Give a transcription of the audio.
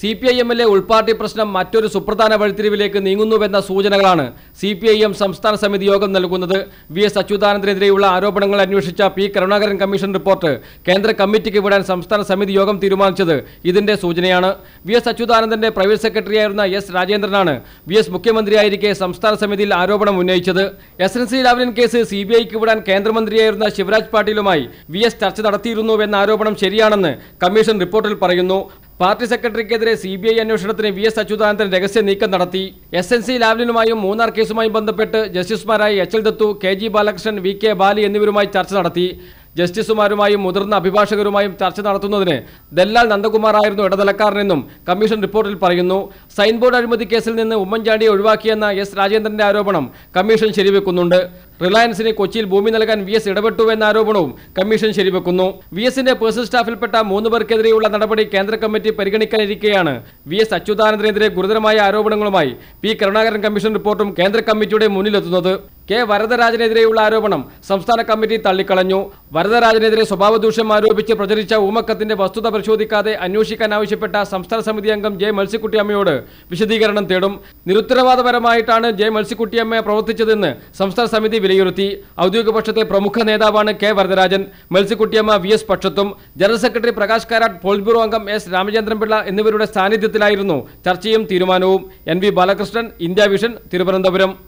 C P I എമ്മിലെ ഉൾപാർട്ടി പ്രശ്നം മറ്റൊരു സുപ്രധാന വഴിത്തിരിവിലേക്ക് നീങ്ങുന്നുവെന്ന സൂചനകളാണ് സി പി ഐ എം സംസ്ഥാന സമിതി യോഗം നൽകുന്നത്. വി എസ് അച്യുതാനന്ദനെതിരെയുള്ള ആരോപണങ്ങൾ അന്വേഷിച്ച പി കരുണാകരൻ കമ്മീഷൻ റിപ്പോർട്ട് കേന്ദ്ര കമ്മിറ്റിക്ക് വിടാൻ സംസ്ഥാന സമിതി യോഗം തീരുമാനിച്ചത് ഇതിന്റെ സൂചനയാണ്. വി എസ് അച്യുതാനന്ദന്റെ പ്രൈവറ്റ് സെക്രട്ടറിയായിരുന്ന എസ് രാജേന്ദ്രനാണ് വി എസ് മുഖ്യമന്ത്രിയായിരിക്കെ സംസ്ഥാന സമിതിയിൽ ആരോപണം ഉന്നയിച്ചത്. S N C Lavalin case C B ഐക്ക് വിടാൻ കേന്ദ്രമന്ത്രിയായിരുന്ന ശിവരാജ് പാട്ടീലുമായി വി എസ് ചർച്ച നടത്തിയിരുന്നുവെന്ന ആരോപണം ശരിയാണെന്ന് കമ്മീഷൻ റിപ്പോർട്ടിൽ പറയുന്നു. പാർട്ടി സെക്രട്ടറിക്കെതിരെ സി ബി ഐ അന്വേഷണത്തിന് വി എസ് അച്യുതാനന്ദൻ രഹസ്യ നീക്കം നടത്തി. എസ് എൻ സി ലാവ്ലിനുമായും മൂന്നാർ കേസുമായും ബന്ധപ്പെട്ട് ജസ്റ്റിസുമാരായ H L Dattu K G Balakrishnan V K Bali എന്നിവരുമായി ചർച്ച നടത്തി. ജസ്റ്റിസുമാരുമായും മുതിർന്ന അഭിഭാഷകരുമായും ചർച്ച നടത്തുന്നതിന് ദല്ലാൽ നന്ദകുമാറായിരുന്നു ഇടനിലക്കാരനെന്നും കമ്മീഷൻ റിപ്പോർട്ടിൽ പറയുന്നു. സൈൻ ബോർഡ് അഴിമതി കേസിൽ നിന്ന് ഉമ്മൻചാണ്ടിയെ ഒഴിവാക്കിയെന്ന എസ് രാജേന്ദ്രന്റെ ആരോപണം കമ്മീഷൻ ശരിവെക്കുന്നുണ്ട്. റിലയൻസിന് കൊച്ചിയിൽ ഭൂമി നൽകാൻ വി എസ് ഇടപെട്ടു എന്ന ആരോപണവും കമ്മീഷൻ ശരിവെക്കുന്നു. വി എസിന്റെ പേഴ്സണൽ സ്റ്റാഫിൽപ്പെട്ട മൂന്ന് പേർക്കെതിരെയുള്ള നടപടി കേന്ദ്ര കമ്മിറ്റി പരിഗണിക്കാനിരിക്കെയാണ്. വി എസ് അച്യുതാനന്ദനെതിരെ ഗുരുതരമായ ആരോപണങ്ങളുമായി പി കരുണാകരൻ കമ്മീഷൻ റിപ്പോർട്ടും കേന്ദ്ര കമ്മിറ്റിയുടെ മുന്നിലെത്തുന്നത്. കെ വരദരാജനെതിരെയുള്ള ആരോപണം സംസ്ഥാന കമ്മിറ്റി തള്ളിക്കളഞ്ഞു. വരദരാജനെതിരെ സ്വഭാവദൂഷ്യം ആരോപിച്ച് പ്രചരിച്ച ഊമക്കത്തിന്റെ വസ്തുത പരിശോധിക്കാതെ അന്വേഷിക്കാൻ ആവശ്യപ്പെട്ട സംസ്ഥാന സമിതി അംഗം ജെ മത്സ്യക്കുട്ടിയമ്മയോട് വിശദീകരണം തേടും. നിരുത്തരവാദപരമായിട്ടാണ് ജെ മത്സ്യക്കുട്ടിയമ്മ പ്രവർത്തിച്ചതെന്ന് സംസ്ഥാന സമിതി വിലയിരുത്തി. ഔദ്യോഗിക പക്ഷത്തെ പ്രമുഖ നേതാവാണ് കെ വരദരാജൻ മത്സ്യക്കുട്ടിയമ്മ V S പക്ഷത്തും general secretary Prakash Karat polit bureau അംഗം എസ് രാമചന്ദ്രൻപിള്ള എന്നിവരുടെ സാന്നിധ്യത്തിലായിരുന്നു ചർച്ചയും തീരുമാനവും. N V Balakrishnan India Vision Thiruvananthapuram.